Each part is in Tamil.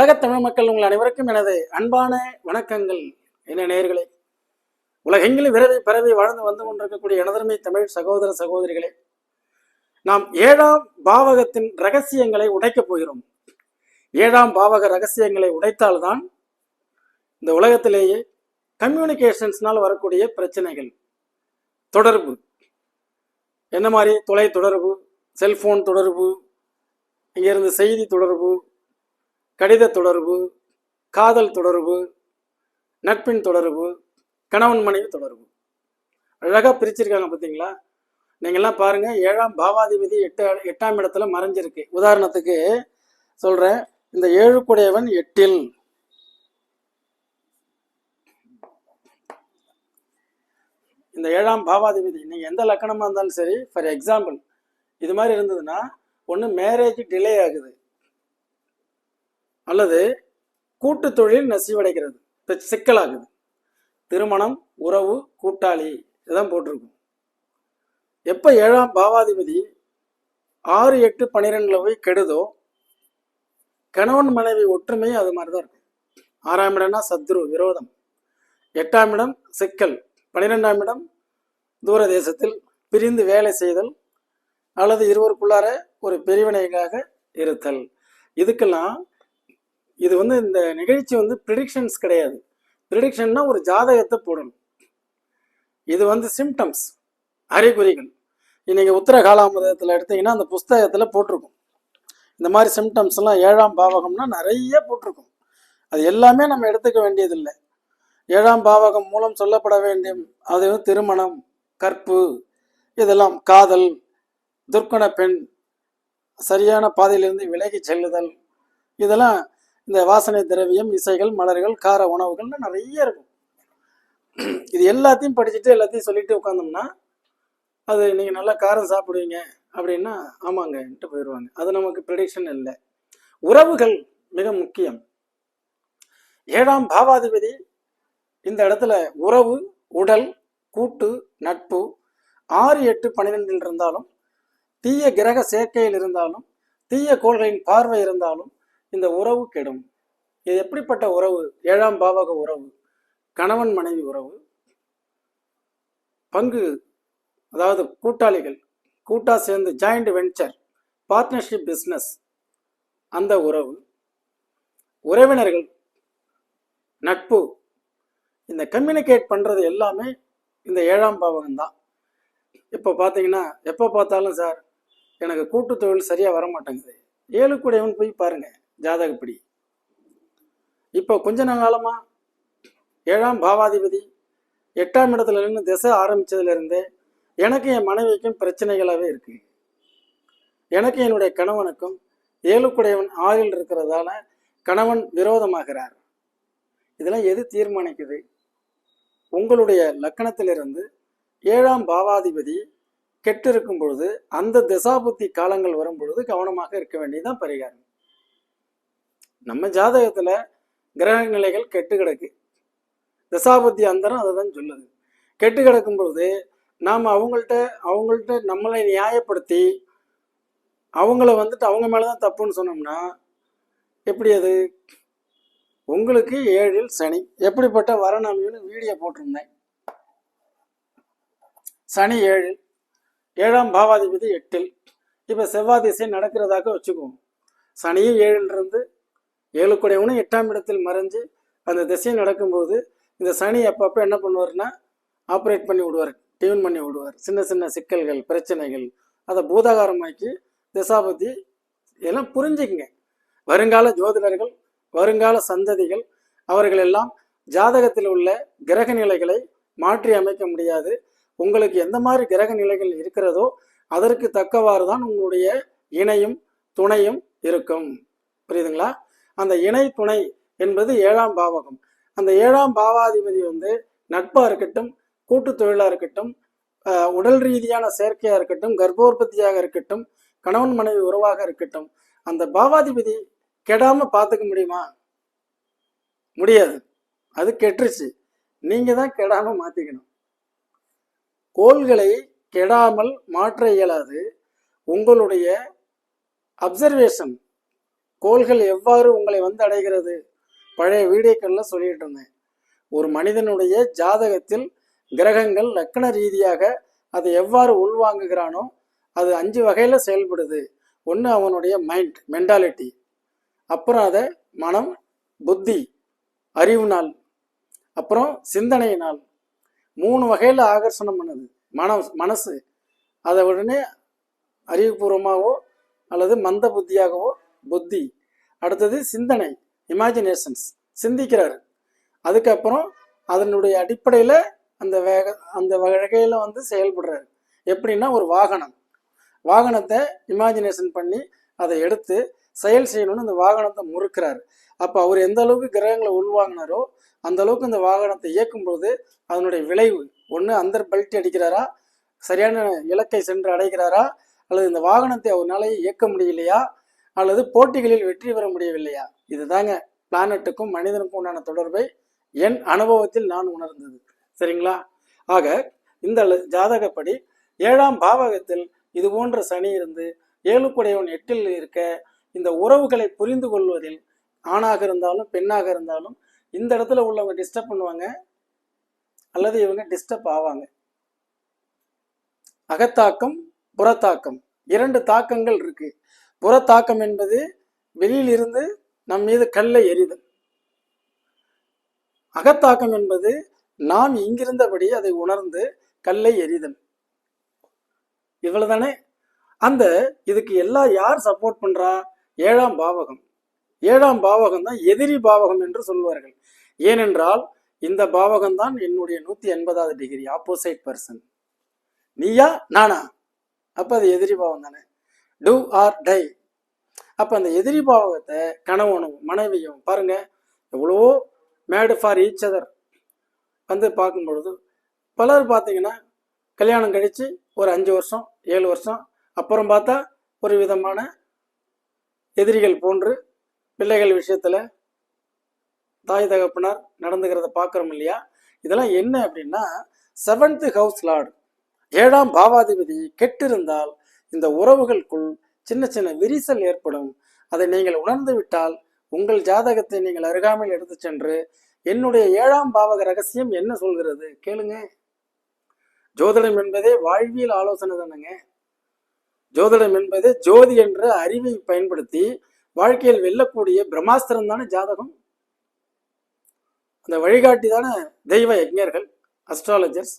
உலகத் தமிழ் மக்கள் உங்கள் அனைவருக்கும் எனது அன்பான வணக்கங்கள். என்ன நேர்களே உலகெங்கிலும் விரவி பரவி வாழ்ந்து வந்து கொண்டிருக்கக்கூடிய எனதர்மை தமிழ் சகோதர சகோதரிகளே நாம் ஏழாம் பாவகத்தின் ரகசியங்களை உடைக்கப் போகிறோம். ஏழாம் பாவக ரகசியங்களை உடைத்தால்தான் இந்த உலகத்திலேயே கம்யூனிகேஷன்ஸ்னால் வரக்கூடிய பிரச்சனைகள் தொடர்பு. என்ன மாதிரி தொலை தொடர்பு செல்போன் தொடர்பு இங்கிருந்து செய்தி தொடர்பு கடித தொடர்பு காதல் தொடர்பு நட்பின் தொடர்பு கணவன் மனைவி தொடர்பு. அழகாக பிரிச்சிருக்காங்க பார்த்தீங்களா நீங்கள்லாம் பாருங்கள் ஏழாம் பாவாதிபதி எட்டு எட்டாம் இடத்துல மறைஞ்சிருக்கு. உதாரணத்துக்கு சொல்கிறேன் இந்த ஏழுக்குடையவன் எட்டில். இந்த ஏழாம் பாவாதிபதி நீங்கள் எந்த லக்கணமாக இருந்தாலும் சரி ஃபார் எக்ஸாம்பிள் இது மாதிரி இருந்ததுன்னா ஒன்று மேரேஜ் டிலே ஆகுது. அல்லது கூட்டு தொழில் நசிவடைகிறது. இப்ப சிக்கலாகுது. திருமணம் உறவு கூட்டாளி இதான் போட்டிருக்கும். எப்போ ஏழாம் பாவாதிபதி ஆறு எட்டு பன்னிரெண்டுல போய் கெடுதோ கணவன் மனைவி ஒற்றுமை அது மாதிரி தான் இருக்கும். ஆறாம் இடம்னா சத்ரு விரோதம். எட்டாம் இடம் சிக்கல். பன்னிரெண்டாம் இடம் தூர தேசத்தில் பிரிந்து வேலை செய்தல் அல்லது இருவருக்குள்ளார ஒரு பிரிவினைக்காக இருத்தல். இதுக்கெல்லாம் இது வந்து இந்த நிகழ்ச்சி வந்து ப்ரிடிக்ஷன்ஸ் கிடையாது. ப்ரிடிக்ஷன்னா ஒரு ஜாதகத்தை போடணும். இது வந்து சிம்டம்ஸ் அறிகுறிகள். இன்னைக்கு உத்தர காலாமுதத்தில் எடுத்தீங்கன்னா அந்த புஸ்தகத்தில் போட்டிருக்கும். இந்த மாதிரி சிம்டம்ஸ் எல்லாம் ஏழாம் பாவகம்னா நிறைய போட்டிருக்கும். அது எல்லாமே நம்ம எடுத்துக்க வேண்டியதில்லை. ஏழாம் பாவகம் மூலம் சொல்லப்பட வேண்டிய அது வந்து திருமணம் கற்பு இதெல்லாம் காதல் துர்க்கண பெண் சரியான பாதையிலிருந்து விலகி செல்லுதல் இதெல்லாம் இந்த வாசனை திரவியம் இசைகள் மலர்கள் கார உணவுகள்னு நிறைய இருக்கும். இது எல்லாத்தையும் படிச்சுட்டு எல்லாத்தையும் சொல்லிட்டு உட்காந்தோம்னா அது நீங்கள் நல்லா காரம் சாப்பிடுவீங்க அப்படின்னா ஆமாங்கன்ட்டு போயிடுவாங்க அது நமக்கு ப்ரெடிக்ஷன் இல்லை. உறவுகள் மிக முக்கியம். ஏழாம் பாவாதிபதி இந்த இடத்துல உறவு உடல் கூட்டு நட்பு ஆறு எட்டு பன்னிரெண்டில் இருந்தாலும் தீய கிரக சேர்க்கையில் இருந்தாலும் தீய கோள்களின் பார்வை இருந்தாலும் இந்த உறவு கெடும். இது எப்படிப்பட்ட உறவு? ஏழாம் பாவக உறவு கணவன் மனைவி உறவு பங்கு அதாவது கூட்டாளிகள் கூட்டாக சேர்ந்து ஜாயிண்ட் வெஞ்சர் பார்ட்னர்ஷிப் பிஸ்னஸ் அந்த உறவு. உறவினர்கள் நட்பு இந்த கம்யூனிகேட் பண்ணுறது எல்லாமே இந்த ஏழாம் பாவகம் தான். இப்போ பார்த்தீங்கன்னா எப்போ பார்த்தாலும் சார் எனக்கு கூட்டு தொழில் சரியாக வர மாட்டேங்குது ஏழு கூடையவன் போய் பாருங்கள் ஜாதகப்படி. இப்போ கொஞ்ச காலமா ஏழாம் பாவாதிபதி எட்டாம் இடத்துல நின்று திசை ஆரம்பித்ததுலேருந்தே எனக்கு என் மனைவிக்கும் பிரச்சனைகளாகவே இருக்கு. எனக்கு என்னுடைய கணவனுக்கும் ஏழுக்குடையவன் ஆறில் இருக்கிறதால கணவன் விரோதமாகிறார். இதெல்லாம் எது தீர்மானிக்குது? உங்களுடைய லக்கணத்திலிருந்து ஏழாம் பாவாதிபதி கெட்டு இருக்கும் பொழுது அந்த திசாபுத்தி காலங்கள் வரும் பொழுது கவனமாக இருக்க வேண்டியதுதான் பரிகாரம். நம்ம ஜாதகத்துல கிரக நிலைகள் கெட்டு கிடக்கு. தசாபுத்தி அந்தரம் அதை தான் சொல்லுது. கெட்டு கிடக்கும் பொழுது நாம் அவங்கள்ட்ட அவங்கள்ட்ட நம்மளை நியாயப்படுத்தி அவங்கள வந்துட்டு அவங்க மேலே தான் தப்புன்னு சொன்னோம்னா எப்படி அது? உங்களுக்கு ஏழில் சனி. எப்படிப்பட்ட வரணாமின்னு வீடியோ போட்டிருந்தேன். சனி ஏழில் ஏழாம் பாவாதிபதி எட்டில். இப்போ செவ்வாய் திசை நடக்கிறதாக வச்சுக்குவோம். சனியும் ஏழில் ஏழுக்குடையவனும் எட்டாம் இடத்தில் மறைஞ்சு அந்த திசை நடக்கும்போது இந்த சனி அப்பப்போ என்ன பண்ணுவார்னா ஆப்ரேட் பண்ணி விடுவார் டியூன் பண்ணி விடுவார். சின்ன சின்ன சிக்கல்கள் பிரச்சனைகள் அதை பூதாகாரமாக்கி திசாபதி எல்லாம் புரிஞ்சுக்குங்க. வருங்கால ஜோதிடர்கள் வருங்கால சந்ததிகள் அவர்கள் எல்லாம் ஜாதகத்தில் உள்ள கிரக நிலைகளை மாற்றி அமைக்க முடியாது. உங்களுக்கு எந்த மாதிரி கிரக நிலைகள் இருக்கிறதோ அதற்கு தக்கவாறு தான் உங்களுடைய இணையும் துணையும் இருக்கும். புரியுதுங்களா? அந்த இணை துணை என்பது ஏழாம் பாவகம். அந்த ஏழாம் பாவாதிபதி வந்து நட்பாக இருக்கட்டும் கூட்டு தொழிலாக இருக்கட்டும் உடல் ரீதியான செயற்கையாக இருக்கட்டும் கர்ப்போற்பத்தியாக இருக்கட்டும் கணவன் மனைவி உறவாக இருக்கட்டும் அந்த பாவாதிபதி கெடாமல் பார்த்துக்க முடியுமா? முடியாது. அது கெட்டுருச்சு. நீங்கள் தான் கெடாமல் மாற்றிக்கணும் கோள்களை கெடாமல் மாற்ற இயலாது. உங்களுடைய அப்சர்வேஷன் கோள்கள் எவ்வாறு உங்களை வந்து அடைகிறது? பழைய வீடியோக்கள்ல சொல்லிட்டு இருந்தேன். ஒரு மனிதனுடைய ஜாதகத்தில் கிரகங்கள் லக்கண ரீதியாக அதை எவ்வாறு உள்வாங்குகிறானோ அது அஞ்சு வகையில் செயல்படுது. ஒன்று அவனுடைய மைண்ட் மென்டாலிட்டி அப்புறம் அதை மனம் புத்தி அறிவு நாள். அப்புறம் சிந்தனை நாள். மூணு வகையில் ஆகர்ஷணம் பண்ணுது. மனம் மனசு. அதை உடனே அறிவுபூர்வமாகவோ அல்லது மந்த புத்தியாகவோ புத்தி. அடுத்தது சிந்தனை இமேஜினேஷன்ஸ் சிந்திக்கிறாரு. அதுக்கப்புறம் அதனுடைய அடிப்படையில் அந்த வேக அந்த வகையில் வந்து செயல்படுறாரு. எப்படின்னா ஒரு வாகனம். வாகனத்தை இமேஜினேஷன் பண்ணி அதை எடுத்து செயல் செய்யணும்னு அந்த வாகனத்தை முறுக்கிறாரு. அப்போ அவர் எந்த அளவுக்கு கிரகங்களை உள்வாங்கினாரோ அந்த அளவுக்கு இந்த வாகனத்தை இயக்கும்போது அதனுடைய விளைவு ஒன்று அந்த பெல்ட் அடிக்கிறாரா சரியான இலக்கை சென்று அடைகிறாரா அல்லது இந்த வாகனத்தை அவரால் இயக்க முடியலையா அல்லது போட்டிகளில் வெற்றி பெற முடியவில்லையா? இதுதாங்க பிளானட்டுக்கும் மனிதனுக்கும் உண்டான தொடர்பை என் அனுபவத்தில் நான் உணர்ந்தது. சரிங்களா? ஆக இந்த ஜாதகப்படி ஏழாம் பாவகத்தில் இது போன்ற சனி இருந்து ஏழுக்குடையவன் எட்டில் இருக்க இந்த உறவுகளை புரிந்து கொள்வதில் ஆணாக இருந்தாலும் பெண்ணாக இருந்தாலும் இந்த இடத்துல உள்ளவங்க டிஸ்டர்ப் பண்ணுவாங்க. அல்லது இவங்க டிஸ்டர்ப் ஆவாங்க. அகத்தாக்கம் புறத்தாக்கம். இரண்டு தாக்கங்கள் இருக்கு. புறத்தாக்கம் என்பது வெளியில் இருந்து நம் மீது கல்லை எறிதல். அகத்தாக்கம் என்பது நாம் இங்கிருந்தபடி அதை உணர்ந்து கல்லை எறிதல். இவ்வளவுதானே? அந்த இதுக்கு எல்லாம் யார் சப்போர்ட் பண்றா? ஏழாம் பாவகம். ஏழாம் பாவகம் தான் எதிரி பாவகம் என்று சொல்வார்கள். ஏனென்றால் இந்த பாவகம் தான் என்னுடைய நூத்தி எண்பதாவது டிகிரி ஆப்போசைட் பர்சன் நீயா? நானா? அப்ப அது எதிரி பாவம் தானே. டூ ஆர் டை அப்போ அந்த எதிரி பாவகத்தை கணவனும் மனைவியும் பாருங்க எவ்வளவோ மேடு ஃபார் ஈச் அதர் வந்து பார்க்கும் பொழுது பலர் பார்த்தீங்கன்னா கல்யாணம் கழித்து ஒரு அஞ்சு வருஷம் ஏழு வருஷம் அப்புறம் பார்த்தா ஒரு விதமான எதிரிகள் போன்று பிள்ளைகள் விஷயத்தில் தாய் தகப்பனார் நடந்துக்கிறத பார்க்குறோம் இல்லையா? இதெல்லாம் என்ன அப்படின்னா செவன்த் ஹவுஸ் லார்டு ஏழாம் பாவாதிபதி கெட்டிருந்தால் இந்த உறவுகளுக்குள் சின்ன சின்ன விரிசல் ஏற்படும். அதை நீங்கள் உணர்ந்து விட்டால் உங்கள் ஜாதகத்தை நீங்கள் அருகாமையில் எடுத்து சென்று என்னுடைய ஏழாம் பாவக ரகசியம் என்ன சொல்கிறது? கேளுங்க. ஜோதிடம் என்பதே வாழ்வியல் ஆலோசனை தானேங்க. ஜோதிடம் என்பது ஜோதி என்ற அறிவை பயன்படுத்தி வாழ்க்கையில் வெல்லக்கூடிய பிரம்மாஸ்திரம் தானே ஜாதகம்? அந்த வழிகாட்டி தானே தெய்வ யஜ்ஞர்கள் அஸ்ட்ராலஜர்ஸ்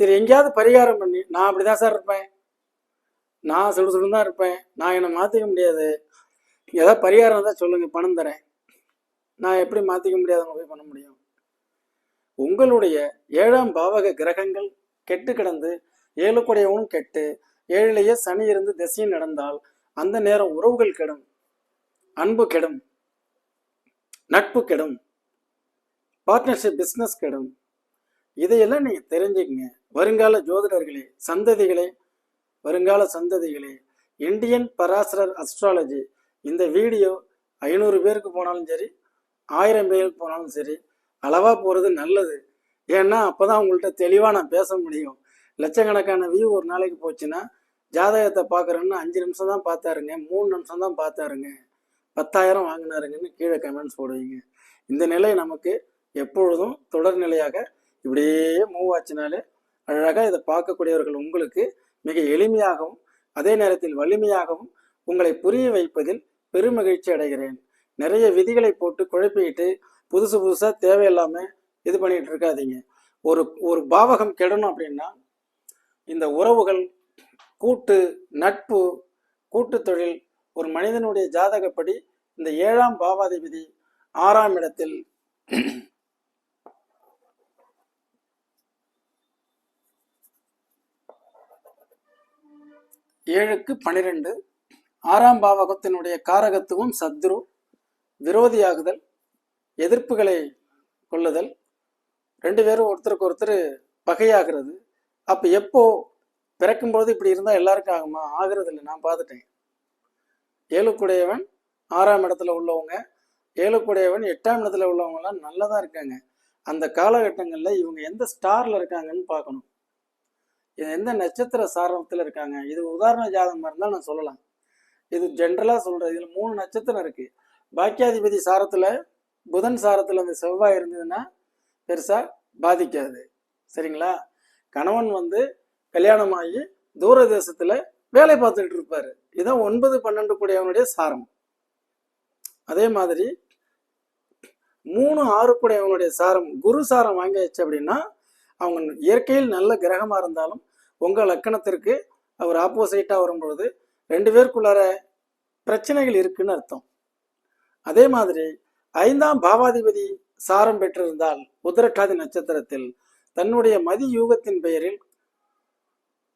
இது எங்கேயாவது பரிகாரம் பண்ணி நான் அப்படிதான் சார் இருப்பேன். நான் சுடு சுடு தான் இருப்பேன். நான் என்னை மாற்றிக்க முடியாது. ஏதாவது பரிகாரம் இருந்தால் சொல்லுங்க பணம் தரேன். நான் எப்படி மாற்றிக்க முடியாதவங்க போய் பண்ண முடியும்? உங்களுடைய ஏழாம் பாவக கிரகங்கள் கெட்டு கிடந்து ஏழுக்குடையவனும் கெட்டு ஏழிலேயே சனி இருந்து திசையும் நடந்தால் அந்த நேரம் உறவுகள் கெடும் அன்பு கெடும் நட்பு கெடும் பார்ட்னர்ஷிப் பிஸ்னஸ் கெடும். இதையெல்லாம் நீங்கள் தெரிஞ்சுக்கங்க. வருங்கால ஜோதிடர்களே சந்ததிகளே வருங்கால சந்ததிகளே இந்தியன் பராசரர் அஸ்ட்ராலஜி இந்த வீடியோ ஐநூறு பேருக்கு போனாலும் சரி ஆயிரம் பேருக்கு போனாலும் சரி அளவாக போகிறது நல்லது. ஏன்னா அப்போ தான் உங்கள்கிட்ட தெளிவாக நான் பேச முடியும். லட்சக்கணக்கான வியூ ஒரு நாளைக்கு போச்சுன்னா ஜாதகத்தை பார்க்குறேன்னு அஞ்சு நிமிஷம் தான் பார்த்தாருங்க மூணு நிமிஷம் தான் பார்த்தாருங்க. பத்தாயிரம் வாங்கினாருங்கன்னு கீழே கமெண்ட்ஸ் போடுவீங்க. இந்த நிலை நமக்கு எப்பொழுதும் தொடர்நிலையாக இப்படியே மூவ் ஆச்சுனாலே அழகாக இதை பார்க்கக்கூடியவர்கள் உங்களுக்கு மிக எளிமையாகவும் அதே நேரத்தில் வலிமையாகவும் உங்களை புரிய வைப்பதில் பெருமகிழ்ச்சி அடைகிறேன். நிறைய விதிகளை போட்டு குழப்பிக்கிட்டு புதுசு புதுசாக தேவையில்லாமல் இது பண்ணிட்டு இருக்காதீங்க. ஒரு ஒரு பாவகம் கெடணும் அப்படின்னா இந்த உறவுகள் கூட்டு நட்பு கூட்டு தொழில் ஒரு மனிதனுடைய ஜாதகப்படி இந்த ஏழாம் பாவாதிபதி ஆறாம் இடத்தில் ஏழுக்கு பனிரெண்டு. ஆறாம் பாவகத்தினுடைய காரகத்துவம் சத்ரு விரோதியாகுதல் எதிர்ப்புகளை கொள்ளுதல். ரெண்டு பேரும் ஒருத்தருக்கு ஒருத்தர் பகையாகிறது. அப்போ எப்போ பிறக்கும்போது இப்படி இருந்தால் எல்லாருக்கும் ஆகுமா? ஆகிறது இல்லை நான் பார்த்துட்டேன். ஏழுக்குடையவன் ஆறாம் இடத்துல உள்ளவங்க ஏழுக்குடையவன் எட்டாம் இடத்துல உள்ளவங்கலாம் நல்லதா இருக்காங்க. அந்த காலகட்டங்களில் இவங்க எந்த ஸ்டாரில் இருக்காங்கன்னு பார்க்கணும். எந்த நட்சத்திர சாரத்தில் இருக்காங்க? இது உதாரண ஜாதகமாக இருந்தால் நான் சொல்லலாம். இது ஜென்ரலாக சொல்கிறேன் இதில் மூணு நட்சத்திரம் இருக்குது பாக்கியாதிபதி சாரத்தில் புதன் சாரத்தில் அந்த செவ்வாய் இருந்ததுன்னா பெருசாக பாதிக்காது. சரிங்களா? கணவன் வந்து கல்யாணமாகி தூர தேசத்தில் வேலை பார்த்துட்டு இருப்பார். இதான் ஒன்பது பன்னெண்டு கூடியவனுடைய சாரம். அதே மாதிரி மூணு ஆறு கூடியவனுடைய சாரம் குரு சாரம் வாங்கியாச்சு அப்படின்னா அவங்க இயற்கையில் நல்ல கிரகமாக இருந்தாலும் உங்கள் லக்கணத்திற்கு அவர் ஆப்போசிட்டாக வரும்பொழுது ரெண்டு பேருக்குள்ளார பிரச்சனைகள் இருக்குன்னு அர்த்தம். அதே மாதிரி ஐந்தாம் பாவாதிபதி சாரம் பெற்றிருந்தால் உத்தரட்டாதி நட்சத்திரத்தில் தன்னுடைய மதி யூகத்தின் பெயரில்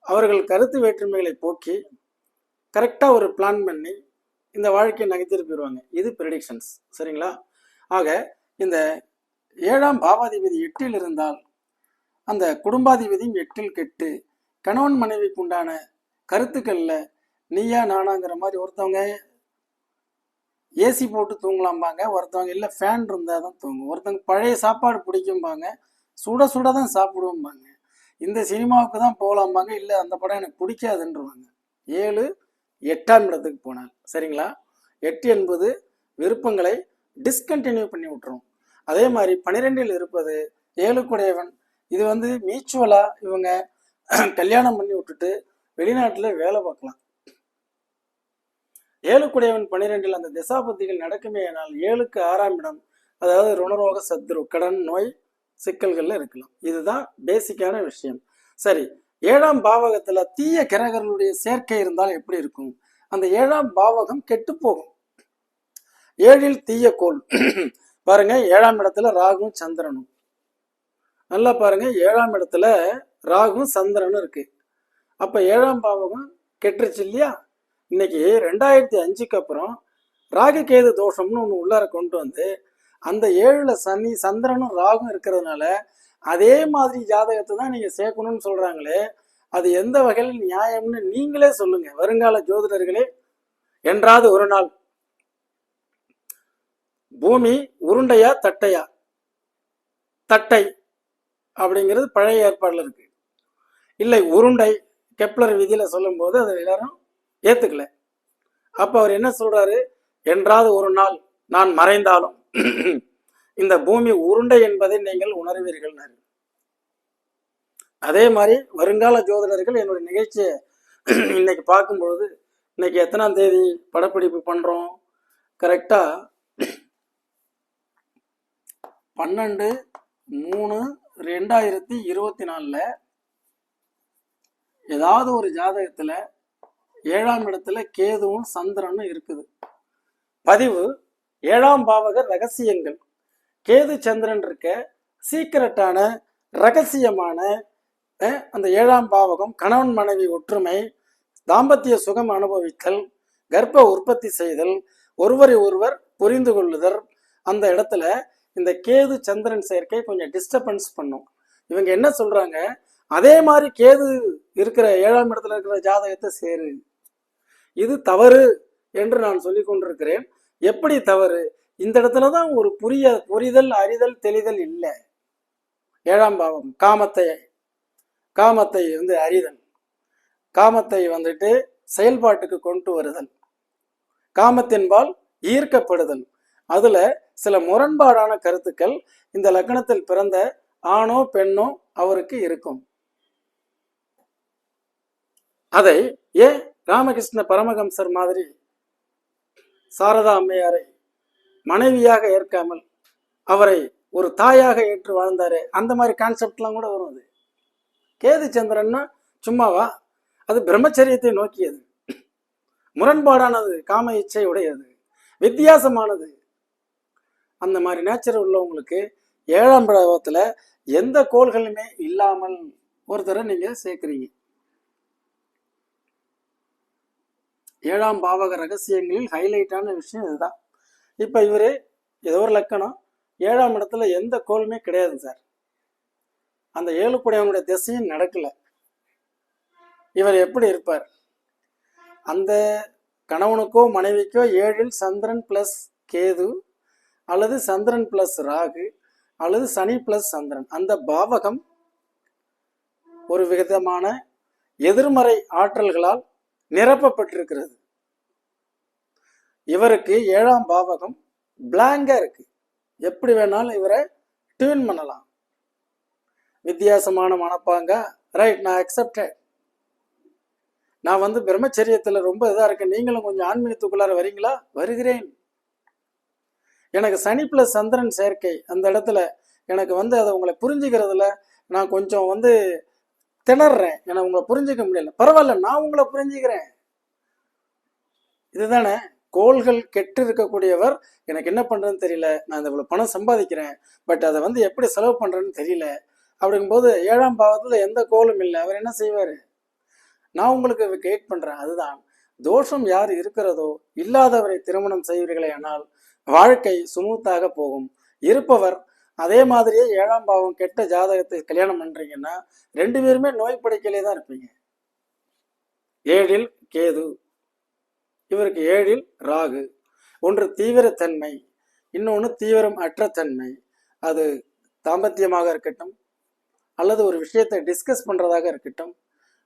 அவர்கள் கருத்து வேற்றுமைகளை போக்கி கரெக்டாக ஒரு பிளான் பண்ணி இந்த வாழ்க்கையை நகைத்திட்டு போயிடுவாங்க இது ப்ரெடிக்ஷன்ஸ் சரிங்களா? ஆக இந்த ஏழாம் பாவாதிபதி எட்டில் இருந்தால் அந்த குடும்பாதிபதியும் எட்டில் கெட்டு கணவன் மனைவிக்கு உண்டான கருத்துக்கள்ல நீயா நானாங்கிற மாதிரி ஒருத்தவங்க ஏசி போட்டு தூங்கலாம்பாங்க ஒருத்தவங்க இல்லை ஃபேன் இருந்தால் தான் தூங்கும். ஒருத்தவங்க பழைய சாப்பாடு பிடிக்கும்பாங்க சுட சுட தான் சாப்பிடுவோம்பாங்க. இந்த சினிமாவுக்கு தான் போகலாம்பாங்க இல்லை அந்த படம் எனக்கு பிடிக்காதுன்றவாங்க. ஏழு எட்டாம் இடத்துக்கு போனாங்க. சரிங்களா? எட்டு என்பது விருப்பங்களை டிஸ்கண்டினியூ பண்ணி விட்டுரும். அதே மாதிரி பன்னிரெண்டில் இருப்பது ஏழுக்குடையவன் இது வந்து மியூச்சுவலாக இவங்க கல்யாணம் பண்ணி விட்டுட்டு வெளிநாட்டில் வேலை பார்க்கலாம். ஏழுக்குடையவன் பன்னிரெண்டில் அந்த திசாபுத்திகள் நடக்குமே ஆனால் ஏழுக்கு ஆறாம் இடம் அதாவது ருணரோக சத்ரு கடன் நோய் சிக்கல்களில் இருக்கலாம். இதுதான் பேசிக்கான விஷயம். சரி ஏழாம் பாவகத்தில் தீய கிரகங்களுடைய சேர்க்கை இருந்தால் எப்படி இருக்கும்? அந்த ஏழாம் பாவகம் கெட்டு போகும். ஏழில் தீய கோள். பாருங்க ஏழாம் இடத்துல ராகும் சந்திரனும். நல்லா பாருங்க. ஏழாம் இடத்துல ராகும் சந்திரனும் இருக்கு. அப்ப ஏழாம் பாவகம் கெட்டுருச்சு இல்லையா? இன்னைக்கு ரெண்டாயிரத்தி அஞ்சுக்கு அப்புறம் ராகுகேது தோஷம்னு ஒன்று உள்ளார கொண்டு வந்து அந்த ஏழுல சனி சந்திரனும் ராகும் இருக்கிறதுனால அதே மாதிரி ஜாதகத்தை தான் நீங்க சேர்க்கணும்னு சொல்றாங்களே அது எந்த வகையில் நியாயம்னு நீங்களே சொல்லுங்க. வருங்கால ஜோதிடர்களே என்றாவது ஒரு நாள். பூமி உருண்டையா தட்டையா? தட்டை. அப்படிங்கிறது பழைய ஏற்பாடில் இருக்கு. இல்லை உருண்டை கெப்லர் விதியில் சொல்லும்போது அதை எல்லாரும் ஏற்றுக்கல அப்போ அவர் என்ன சொல்றாரு? என்றாவது ஒரு நாள் நான் மறைந்தாலும் இந்த பூமி உருண்டை என்பதை நீங்கள் உணர்வீர்கள் அதே மாதிரி வருங்கால ஜோதிடர்கள் என்னுடைய நிகழ்ச்சியை இன்னைக்கு பார்க்கும் பொழுது இன்னைக்கு எத்தனாம் தேதி படப்பிடிப்பு பண்றோம்? கரெக்டா பன்னெண்டு மூணு ரெண்டாயிரத்தி இருபத்தி நாலில் ஏதாவது ஒரு ஜாதகத்தில் ஏழாம் இடத்துல கேதுவும் சந்திரனும் இருக்குது. பதிவு ஏழாம் பாவக ரகசியங்கள். கேது சந்திரன் இருக்க சீக்கிரட்டான ரகசியமான அந்த ஏழாம் பாவகம் கணவன் மனைவி ஒற்றுமை தாம்பத்திய சுகம் அனுபவித்தல் கர்ப்ப உற்பத்தி செய்தல் ஒருவரை ஒருவர் புரிந்து கொள்ளுதல் அந்த இடத்துல இந்த கேது சந்திரன் சேர்க்கை கொஞ்சம் டிஸ்டர்பன்ஸ் பண்ணும். இவங்க என்ன சொல்றாங்க? அதே மாதிரி கேது இருக்கிற ஏழாம் இடத்துல இருக்கிற ஜாதகத்தை சேரு. இது தவறு என்று நான் சொல்லிக் கொண்டிருக்கிறேன். எப்படி தவறு? இந்த இடத்துல தான் ஒரு புரிய புரிதல் அறிதல் தெளிதல் இல்லை. ஏழாம் பாவம் காமத்தை காமத்தை வந்து அறிதல். காமத்தை வந்துட்டு செயல்பாட்டுக்கு கொண்டு வருதல். காமத்தின்பால் ஈர்க்கப்படுதல். அதுல சில முரண்பாடான கருத்துக்கள் இந்த லக்னத்தில் பிறந்த ஆணோ பெண்ணோ அவருக்கு இருக்கும். அதை ஏன் ராமகிருஷ்ண பரமஹம்சர் மாதிரி சாரதா அம்மையாரை மனைவியாக ஏற்காமல் அவரை ஒரு தாயாக ஏற்று வாழ்ந்தாரு அந்த மாதிரி கான்செப்ட்லாம் கூட வரும் அது. கேது சந்திரன்னா சும்மாவா? அது பிரம்மச்சரியத்தை நோக்கியது. முரண்பாடானது காம இச்சை உடையது. வித்தியாசமானது. அந்த மாதிரி நேச்சர் உள்ளவங்களுக்கு ஏழாம் பாவத்துல எந்த கோள்களுமே இல்லாமல் ஒருத்தரை நீங்கள் சேர்க்குறீங்க. ஏழாம் பாவக ரகசியங்களில் ஹைலைட்டான விஷயம் இதுதான். இப்போ இவர் ஏதோ ஒரு லக்கணம் ஏழாம் இடத்துல எந்த கோளுமே கிடையாது சார். அந்த ஏழு கூடியவனுடைய திசையும் நடக்கல. இவர் எப்படி இருப்பார்? அந்த கணவனுக்கோ மனைவிக்கோ ஏழில் சந்திரன் பிளஸ் கேது அல்லது சந்திரன் பிளஸ் ராகு அல்லது சனி பிளஸ் சந்திரன். அந்த பாவகம் ஒரு விதமான எதிர்மறை ஆற்றல்களால் நிரப்பப்பட்டிருக்கிறது. இவருக்கு ஏழாம் பாவகம் பிளாங்கா இருக்கு. எப்படி வேணாலும் இவரை டியூன் பண்ணலாம். வித்தியாசமான மனப்பாங்க ரைட் நான் அக்செப்டட் நான் வந்து பிரம்மச்சரியத்தில் ரொம்ப இதாக இருக்கேன். நீங்களும் கொஞ்சம் ஆன்மீகத்துக்குள்ளார வரீங்களா? வருகிறேன். எனக்கு சனி பிளஸ் சந்திரன் சேர்க்கை. அந்த இடத்துல எனக்கு வந்து அதை உங்களை புரிஞ்சுக்கிறதுல நான் கொஞ்சம் வந்து திணறேன் என உங்களை புரிஞ்சுக்க முடியல. பரவாயில்ல நான் உங்களை புரிஞ்சுக்கிறேன். இதுதானே? கோள்கள் கெட்டு இருக்கக்கூடியவர் எனக்கு என்ன பண்றதுன்னு தெரியல. நான் இந்த இவ்வளவு பணம் சம்பாதிக்கிறேன். பட் அதை வந்து எப்படி செலவு பண்றேன்னு தெரியல. அப்படிங்கும்போது ஏழாம் பாவத்துல எந்த கோலும் இல்லை. அவர் என்ன செய்வார்? நான் உங்களுக்கு கைட் பண்றேன். அதுதான். தோஷம் யார் இருக்கிறதோ இல்லாதவரை திருமணம் செய்வீர்களே ஆனால் வாழ்க்கை சுமூத்தாக போகும். இருப்பவர் அதே மாதிரியே ஏழாம் பாவம் கெட்ட ஜாதகத்தை கல்யாணம் பண்றீங்கன்னா ரெண்டு பேருமே நோய் படைக்கலே தான் இருப்பீங்க. ஏழில் கேது இவருக்கு ஏழில் ராகு. ஒன்று தீவிரத்தன்மை இன்னொன்று தீவிரம் அற்ற தன்மை. அது தாம்பத்தியமாக இருக்கட்டும் அல்லது ஒரு விஷயத்தை டிஸ்கஸ் பண்றதாக இருக்கட்டும்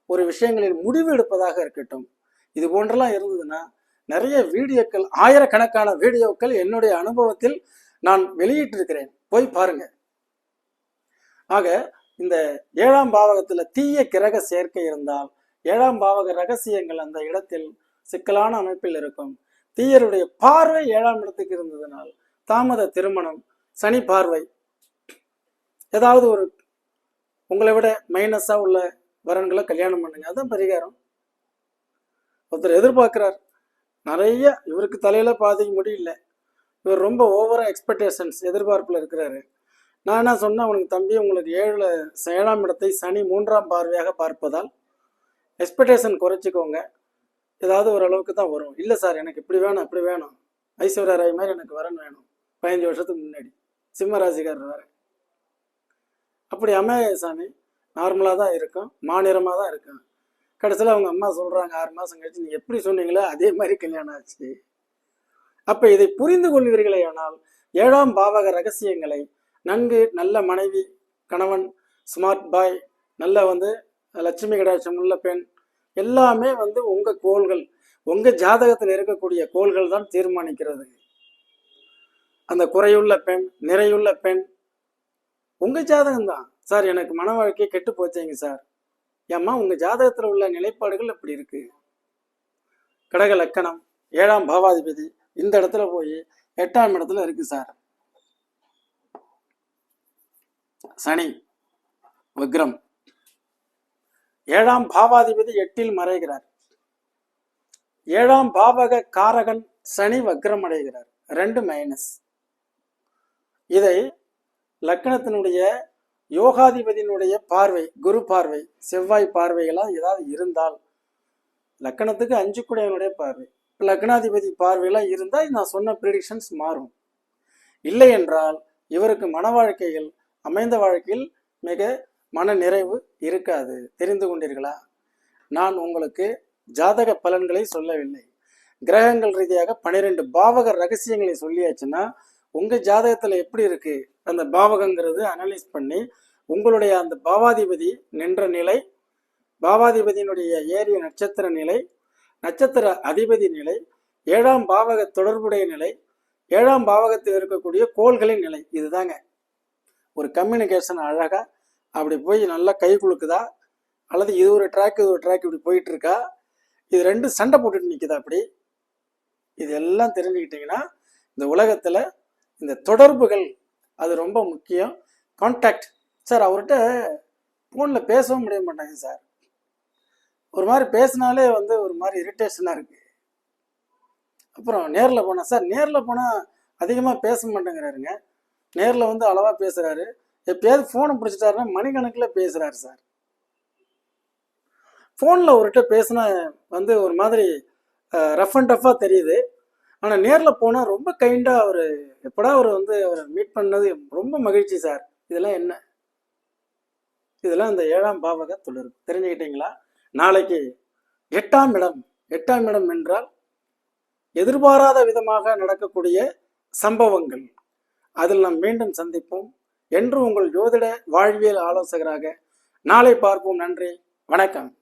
ஒரு விஷயங்களில் முடிவு எடுப்பதாக இருக்கட்டும். இது போன்றெல்லாம் இருந்ததுன்னா நிறைய வீடியோக்கள் ஆயிரக்கணக்கான வீடியோக்கள் என்னுடைய அனுபவத்தில் நான் வெளியிட்டிருக்கிறேன். போய் பாருங்க. ஆக இந்த ஏழாம் பாவகத்துல தீய கிரக சேர்க்கை இருந்தால் ஏழாம் பாவக ரகசியங்கள் அந்த இடத்தில் சிக்கலான அமைப்பில் இருக்கும். தீயருடைய பார்வை ஏழாம் இடத்துக்கு இருந்ததனால் தாமத திருமணம் சனி பார்வை. ஏதாவது ஒரு உங்களை விட மைனஸா உள்ள வரன்களை கல்யாணம் பண்ணுங்க. அதான் பரிகாரம். ஒருத்தர் எதிர்பார்க்கிறார். நிறைய இவருக்கு தலையில பாதிக்க முடியல இவர் ரொம்ப ஓவரா எக்ஸ்பெக்டேஷன்ஸ் எதிர்பார்ப்புல இருக்கிறாரு. நான் என்ன சொன்னேன் உனக்கு தம்பி உங்களுக்கு ஏழில் ஏழாம் இடத்தை சனி மூன்றாம் பார்வையாக பார்ப்பதால் எக்ஸ்பெக்டேஷன் குறைச்சிக்கோங்க. ஏதாவது ஓரளவுக்கு தான் வரும். இல்லை சார் எனக்கு இப்படி வேணும் இப்படி வேணும். ஐஸ்வர்யா ராய் மாதிரி எனக்கு வரணும் வேணும். பதினஞ்சு வருஷத்துக்கு முன்னாடி. சிம்ம ராசிக்காரர் அப்படி அமைய சாமி நார்மலாக தான் இருக்கும் மாநிலமாக தான் இருக்கும். கடைசியில் அவங்க அம்மா சொல்கிறாங்க ஆறு மாதம் கழிச்சு நீங்கள் எப்படி சொன்னீங்களோ அதே மாதிரி கல்யாணம் ஆச்சு. அப்போ இதை புரிந்து கொள்வீர்களே ஆனால் ஏழாம் பாவக ரகசியங்களை நன்கு நல்ல மனைவி கணவன் ஸ்மார்ட் பாய் நல்ல வந்து லட்சுமி கடாட்சம் உள்ள பெண் எல்லாமே வந்து உங்கள் கோள்கள் உங்கள் ஜாதகத்தில் இருக்கக்கூடிய கோள்கள் தான் தீர்மானிக்கிறது. அந்த குறையுள்ள பெண் நிறையுள்ள பெண் உங்கள் ஜாதகம் தான் சார் எனக்கு மன வாழ்க்கை கெட்டு போச்சேங்க சார். ஏம்மா உங்க ஜாதகத்துல உள்ள நிலைப்பாடுகள் அப்படி இருக்கு? கடக லக்கணம் ஏழாம் பாவாதிபதி இந்த இடத்துல போய் எட்டாம் இடத்துல இருக்கு சார். சனி விக்ரம். ஏழாம் பாவாதிபதி எட்டில் மறைகிறார். ஏழாம் பாவக காரகன் சனி வக்ரம் அடைகிறார். ரெண்டு மைனஸ் இதை லக்கணத்தினுடைய யோகாதிபதியினுடைய பார்வை குரு பார்வை செவ்வாய் பார்வைகளாக ஏதாவது இருந்தால் லக்கணத்துக்கு அஞ்சு குடையனுடைய பார்வை லக்னாதிபதி பார்வையெல்லாம் இருந்தால் நான் சொன்ன ப்ரிடிக்ஷன்ஸ் மாறும். இல்லை என்றால் இவருக்கு மன வாழ்க்கையில் அமைந்த வாழ்க்கையில் மிக மன நிறைவு இருக்காது. தெரிந்து கொண்டீர்களா? நான் உங்களுக்கு ஜாதக பலன்களை சொல்லவில்லை. கிரகங்கள் ரீதியாக பன்னிரெண்டு பாவக ரகசியங்களை சொல்லியாச்சுன்னா உங்க ஜாதகத்துல எப்படி இருக்கு? அந்த பாவகங்கிறது அனலைஸ் பண்ணி உங்களுடைய அந்த பாவாதிபதி நின்ற நிலை பாவாதிபதியினுடைய ஏரிய நட்சத்திர நிலை நட்சத்திர அதிபதி நிலை ஏழாம் பாவக தொடர்புடைய நிலை ஏழாம் பாவகத்தில் இருக்கக்கூடிய கோள்களின் நிலை இதுதாங்க. ஒரு கம்யூனிகேஷன் அழகா அப்படி போய் நல்லா கை குலுக்குதா? அல்லது இது ஒரு ட்ராக் இது ஒரு ட்ராக் இப்படி போயிட்டு இருக்கா இது ரெண்டு சண்டை போட்டுட்டு நிற்குதா அப்படி? இது எல்லாம் தெரிஞ்சுக்கிட்டீங்கன்னா இந்த உலகத்துல இந்த தொடர்புகள் அது ரொம்ப முக்கியம். கான்டாக்ட் சார் அவர்கிட்ட ஃபோனில் பேசவும் முடிய மாட்டாங்க சார். ஒரு மாதிரி பேசினாலே வந்து ஒரு மாதிரி இரிட்டேஷனாக இருக்குது அப்புறம் நேரில் போனால் சார் நேரில் போனால் அதிகமாக பேச மாட்டேங்கிறாருங்க. நேரில் வந்து அளவாக பேசுகிறாரு எப்பயாவது ஃபோனை பிடிச்சிட்டாருன்னா மணிக்கணக்கில் பேசுகிறாரு சார். ஃபோனில் ஒருகிட்ட பேசினா வந்து ஒரு மாதிரி ரஃப் அண்ட் டஃப்பாக தெரியுது. ஆனால் நேரில் போனால் ரொம்ப கைண்டாக அவர் எப்படா அவர் வந்து அவரை மீட் பண்ணது? ரொம்ப மகிழ்ச்சி சார் இதெல்லாம் என்ன? இதெல்லாம் இந்த ஏழாம் பாவக தொடர்பு தெரிஞ்சுக்கிட்டீங்களா? நாளைக்கு எட்டாம் இடம் எட்டாம் இடம் என்றால் எதிர்பாராத விதமாக நடக்கக்கூடிய சம்பவங்கள். அதில் நாம் மீண்டும் சந்திப்போம். என்று உங்கள் ஜோதிட வாழ்வியல் ஆலோசகராக நாளை பார்ப்போம். நன்றி. வணக்கம்.